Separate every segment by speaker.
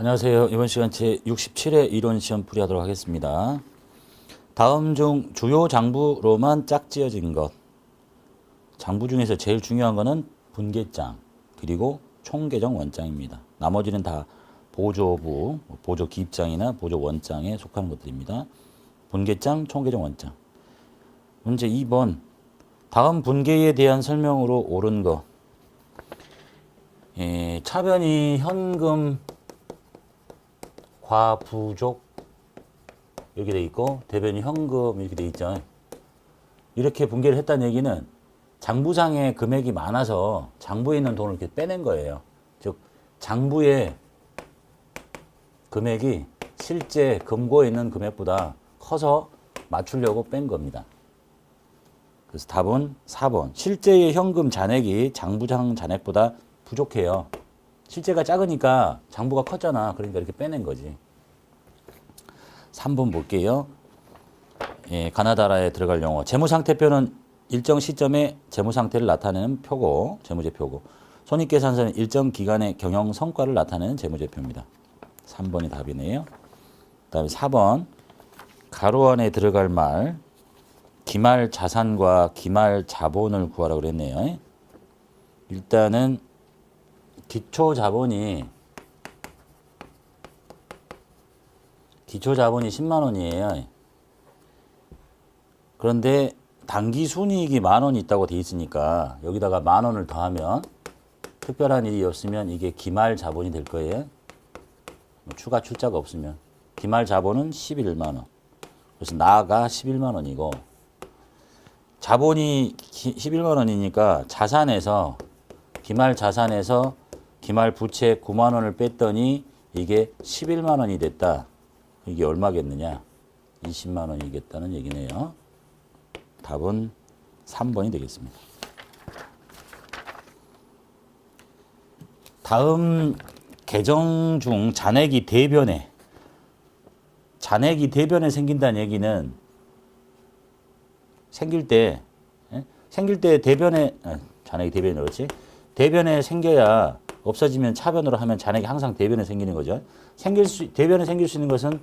Speaker 1: 안녕하세요. 이번 시간 제 67회 이론 시험 풀이하도록 하겠습니다. 다음 중 주요 장부로만 짝지어진 것. 장부 중에서 제일 중요한 거는 분계장 그리고 총계정 원장입니다. 나머지는 다 보조부, 보조 기입장이나 보조 원장에 속하는 것들입니다. 분계장, 총계정 원장. 문제 2번. 다음 분계에 대한 설명으로 옳은 거. 예, 차변이 현금 과부족 이렇게 돼 있고 대변이 현금 이렇게 돼 있죠. 이렇게 분계를 했다는 얘기는 장부상에 금액이 많아서 장부에 있는 돈을 이렇게 빼낸 거예요. 즉 장부의 금액이 실제 금고에 있는 금액보다 커서 맞추려고 뺀 겁니다. 그래서 답은 4번. 실제의 현금 잔액이 장부상 잔액보다 부족해요. 실제가 작으니까 장부가 컸잖아. 그러니까 이렇게 빼낸 거지. 3번 볼게요. 예, 가나다라에 들어갈 용어. 재무상태표는 일정 시점에 재무상태를 나타내는 표고, 재무제표고. 손익계산서는 일정 기간의 경영 성과를 나타내는 재무제표입니다. 3번이 답이네요. 그 다음에 4번. 가로 안에 들어갈 말. 기말 자산과 기말 자본을 구하라고 그랬네요. 일단은 기초 자본이 기초 자본이 10만 원이에요. 그런데 단기 순이익이 만 원이 있다고 돼 있으니까 여기다가 만 원을 더하면 특별한 일이 없으면 이게 기말 자본이 될 거예요. 뭐 추가 출자가 없으면 기말 자본은 11만 원. 그래서 나가 11만 원이고 자본이 11만 원이니까 자산에서 기말 자산에서 기말 부채 9만 원을 뺐더니 이게 11만 원이 됐다. 이게 얼마겠느냐? 20만 원이겠다는 얘기네요. 답은 3번이 되겠습니다. 다음 계정 중 잔액이 대변에 잔액이 대변에 생긴다는 얘기는 생길 때 예? 생길 때 대변에 아, 잔액이 대변이 그렇지 대변에 생겨야 없어지면 차변으로 하면 잔액이 항상 대변에 생기는 거죠. 생길 수 대변에 생길 수 있는 것은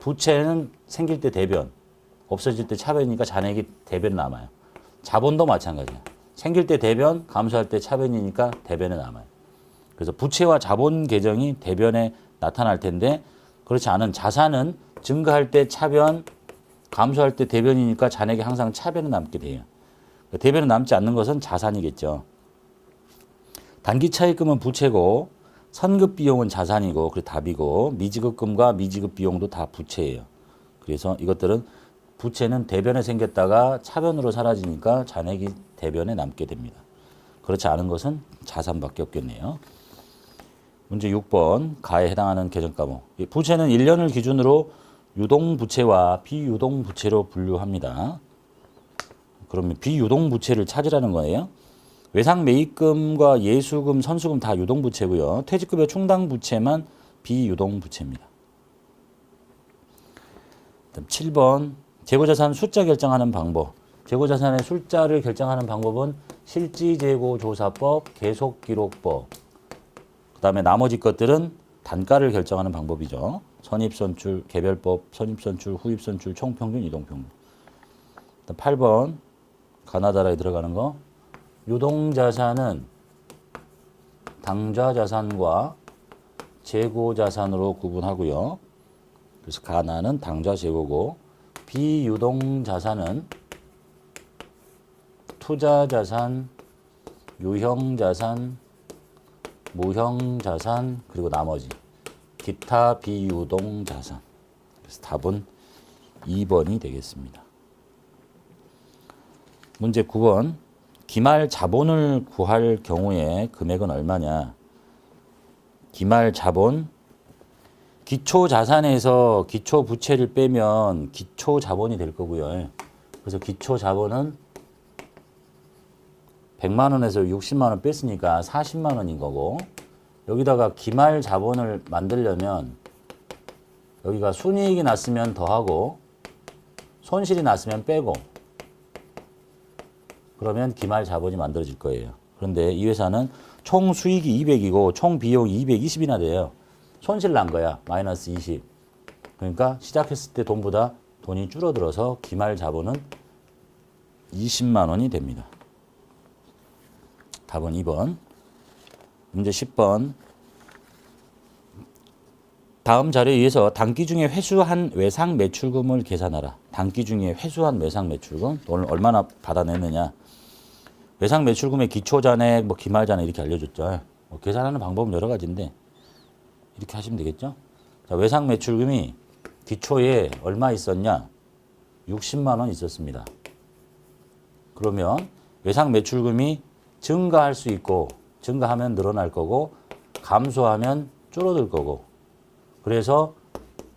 Speaker 1: 부채는 생길 때 대변, 없어질 때 차변이니까 잔액이 대변 남아요. 자본도 마찬가지야. 생길 때 대변, 감소할 때 차변이니까 대변에 남아요. 그래서 부채와 자본 계정이 대변에 나타날 텐데 그렇지 않은 자산은 증가할 때 차변, 감소할 때 대변이니까 잔액이 항상 차변에 남게 돼요. 대변에 남지 않는 것은 자산이겠죠. 단기 차입금은 부채고 선급 비용은 자산이고 그 답이고 미지급금과 미지급 비용도 다 부채예요. 그래서 이것들은 부채는 대변에 생겼다가 차변으로 사라지니까 잔액이 대변에 남게 됩니다. 그렇지 않은 것은 자산밖에 없겠네요. 문제 6번 가에 해당하는 계정 과목. 이 부채는 1년을 기준으로 유동 부채와 비유동 부채로 분류합니다. 그러면 비유동 부채를 찾으라는 거예요. 외상 매입금과 예수금, 선수금 다 유동부채고요. 퇴직급여 충당부채만 비유동부채입니다. 다음 7번 재고자산 숫자 결정하는 방법. 재고자산의 숫자를 결정하는 방법은 실지재고조사법, 계속기록법. 그 다음에 나머지 것들은 단가를 결정하는 방법이죠. 선입선출, 개별법, 선입선출, 후입선출, 총평균, 이동평균. 8번 가나다라에 들어가는 거. 유동자산은 당좌자산과 재고자산으로 구분하고요. 그래서 가나는 당좌재고고 비유동자산은 투자자산, 유형자산, 무형자산 그리고 나머지 기타 비유동자산. 그래서 답은 2번이 되겠습니다. 문제 9번 기말 자본을 구할 경우에 금액은 얼마냐? 기말 자본 기초 자산에서 기초 부채를 빼면 기초 자본이 될 거고요. 그래서 기초 자본은 100만 원에서 60만 원 뺐으니까 40만 원인 거고 여기다가 기말 자본을 만들려면 여기가 순이익이 났으면 더하고 손실이 났으면 빼고 그러면 기말 자본이 만들어질 거예요. 그런데 이 회사는 총 수익이 200이고 총 비용이 220이나 돼요. 손실 난 거야. 마이너스 20. 그러니까 시작했을 때 돈보다 돈이 줄어들어서 기말 자본은 20만 원이 됩니다. 답은 2번. 문제 10번. 다음 자료에 의해서 단기 중에 회수한 외상 매출금을 계산하라. 단기 중에 회수한 외상 매출금 돈을 얼마나 받아냈느냐. 외상 매출금의 기초 잔액, 뭐 기말 잔액 이렇게 알려줬죠. 뭐 계산하는 방법은 여러 가지인데 이렇게 하시면 되겠죠. 자, 외상 매출금이 기초에 얼마 있었냐? 60만 원 있었습니다. 그러면 외상 매출금이 증가할 수 있고 증가하면 늘어날 거고 감소하면 줄어들 거고 그래서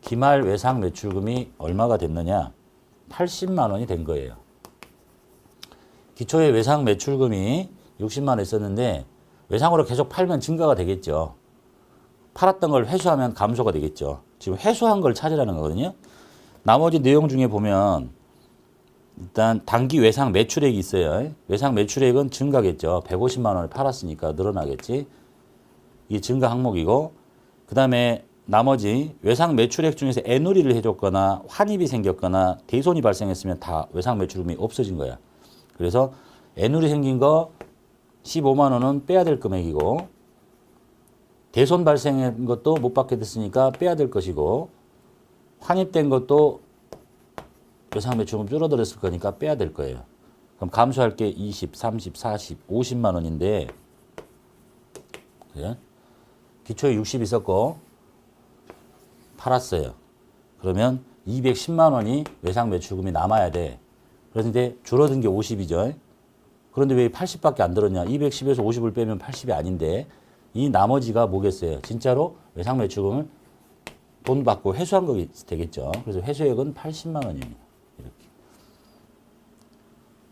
Speaker 1: 기말 외상 매출금이 얼마가 됐느냐? 80만 원이 된 거예요. 기초의 외상 매출금이 60만 원 있었는데 외상으로 계속 팔면 증가가 되겠죠. 팔았던 걸 회수하면 감소가 되겠죠. 지금 회수한 걸 찾으라는 거거든요. 나머지 내용 중에 보면 일단 단기 외상 매출액이 있어요. 외상 매출액은 증가겠죠. 150만 원을 팔았으니까 늘어나겠지. 이 증가 항목이고 그 다음에 나머지 외상 매출액 중에서 애누리를 해줬거나 환입이 생겼거나 대손이 발생했으면 다 외상 매출금이 없어진 거야. 그래서 애누리 생긴 거 15만 원은 빼야 될 금액이고 대손 발생한 것도 못 받게 됐으니까 빼야 될 것이고 환입된 것도 외상 매출금 줄어들었을 거니까 빼야 될 거예요. 그럼 감소할 게 20, 30, 40, 50만 원인데 그래? 기초에 60 있었고 팔았어요. 그러면 210만 원이 외상 매출금이 남아야 돼. 그런데 줄어든 게 50이죠. 그런데 왜 80밖에 안 들었냐? 210에서 50을 빼면 80이 아닌데 이 나머지가 뭐겠어요? 진짜로 외상 매출금을 돈 받고 회수한 거 되겠죠. 그래서 회수액은 80만 원입니다. 이렇게.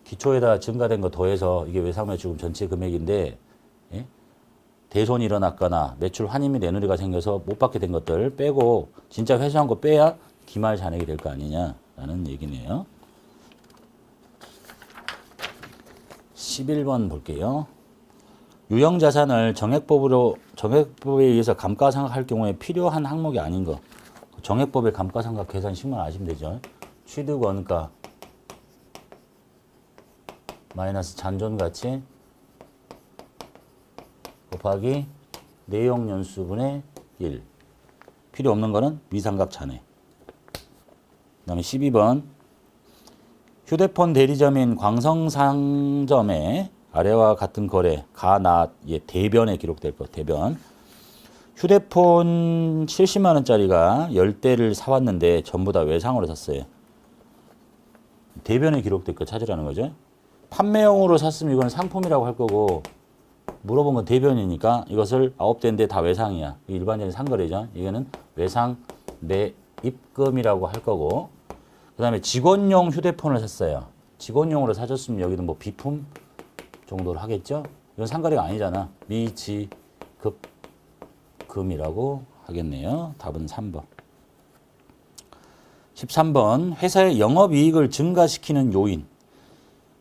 Speaker 1: 기초에다 증가된 거 더해서 이게 외상 매출금 전체 금액인데 예? 대손이 일어났거나 매출 환임이 내누리가 생겨서 못 받게 된 것들 빼고 진짜 회수한 거 빼야 기말 잔액이 될 거 아니냐라는 얘기네요. 11번 볼게요. 유형 자산을 정액법으로 정액법에 의해서 감가상각할 경우에 필요한 항목이 아닌 거. 정액법의 감가상각 계산 식만 아시면 되죠. 취득 원가 마이너스 잔존 가치 곱하기 내용 연수분의 1. 필요 없는 거는 미상각 잔액. 그다음에 12번 휴대폰 대리점인 광성상점에 아래와 같은 거래 가나 예, 대변에 기록될 것 대변 휴대폰 70만 원짜리가 10대를 사왔는데 전부 다 외상으로 샀어요. 대변에 기록될 거 찾으라는 거죠. 판매용으로 샀으면 이건 상품이라고 할 거고 물어본 건 대변이니까 이것을 아홉 대인데 다 외상이야. 일반적인 상거래죠. 이거는 외상 매입금이라고 할 거고 그 다음에 직원용 휴대폰을 샀어요. 직원용으로 사줬으면 여기는 뭐 비품 정도로 하겠죠? 이건 상거래가 아니잖아. 미지급 금이라고 하겠네요. 답은 3번. 13번 회사의 영업이익을 증가시키는 요인.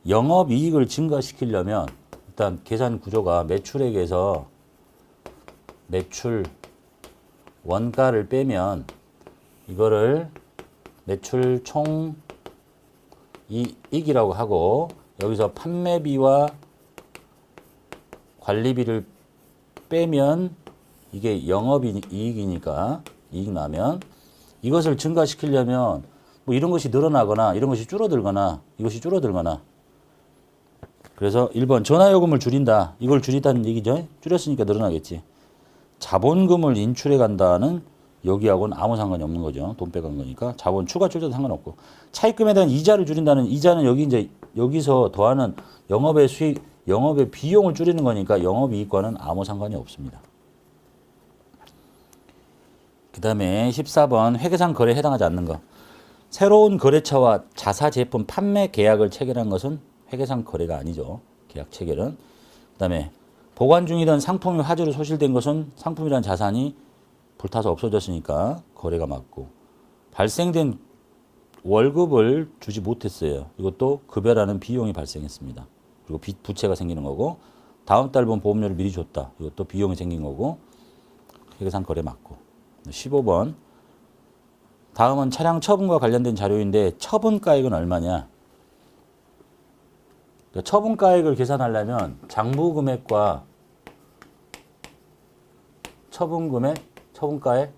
Speaker 1: 영업이익을 증가시키려면 일단 계산 구조가 매출액에서 매출 원가를 빼면 이거를 매출 총 이익이라고 하고 여기서 판매비와 관리비를 빼면 이게 영업이익이니까 이익 나면 이것을 증가시키려면 뭐 이런 것이 늘어나거나 이런 것이 줄어들거나 이것이 줄어들거나 그래서 1번 전화요금을 줄인다. 이걸 줄이다는 얘기죠. 줄였으니까 늘어나겠지. 자본금을 인출해 간다는 여기하고는 아무 상관이 없는 거죠. 돈 빼간 거니까. 자본 추가 출자도 상관없고. 차입금에 대한 이자를 줄인다는 이자는 여기 이제 여기서 더하는 영업의 수익, 영업의 비용을 줄이는 거니까 영업이익과는 아무 상관이 없습니다. 그 다음에 14번 회계상 거래에 해당하지 않는 거. 새로운 거래처와 자사 제품 판매 계약을 체결한 것은 회계상 거래가 아니죠. 계약 체결은. 그 다음에 보관 중이던 상품이 화재로 소실된 것은 상품이란 자산이 불타서 없어졌으니까 거래가 맞고 발생된 월급을 주지 못했어요. 이것도 급여라는 비용이 발생했습니다. 그리고 빚 부채가 생기는 거고 다음 달 본 보험료를 미리 줬다. 이것도 비용이 생긴 거고 회계상 거래 맞고 15번. 다음은 차량 처분과 관련된 자료인데 처분가액은 얼마냐? 그러니까 처분가액을 계산하려면 장부 금액과 처분 금액, 처분가액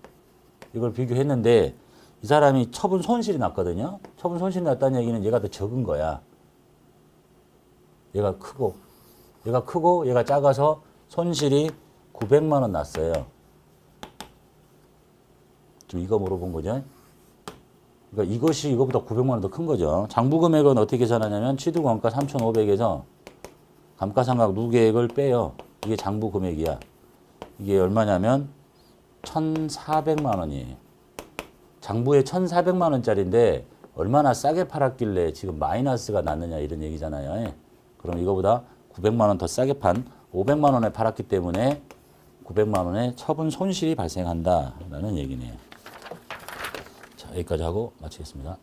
Speaker 1: 이걸 비교했는데 이 사람이 처분 손실이 났거든요. 처분 손실이 났다는 얘기는 얘가 더 적은 거야. 얘가 크고 얘가 크고 얘가 작아서 손실이 900만 원 났어요. 지금 이거 물어본 거죠. 그러니까 이것이 이거보다 900만 원 더 큰 거죠. 장부 금액은 어떻게 계산하냐면 취득 원가 3,500에서 감가상각 누계액을 빼요. 이게 장부 금액이야. 이게 얼마냐면 1,400만 원이에요. 장부에 1,400만 원짜리인데 얼마나 싸게 팔았길래 지금 마이너스가 났느냐 이런 얘기잖아요. 예. 그럼 이거보다 900만 원 더 싸게 판 500만 원에 팔았기 때문에 900만 원의 처분 손실이 발생한다라는 얘기네요. 자, 여기까지 하고 마치겠습니다.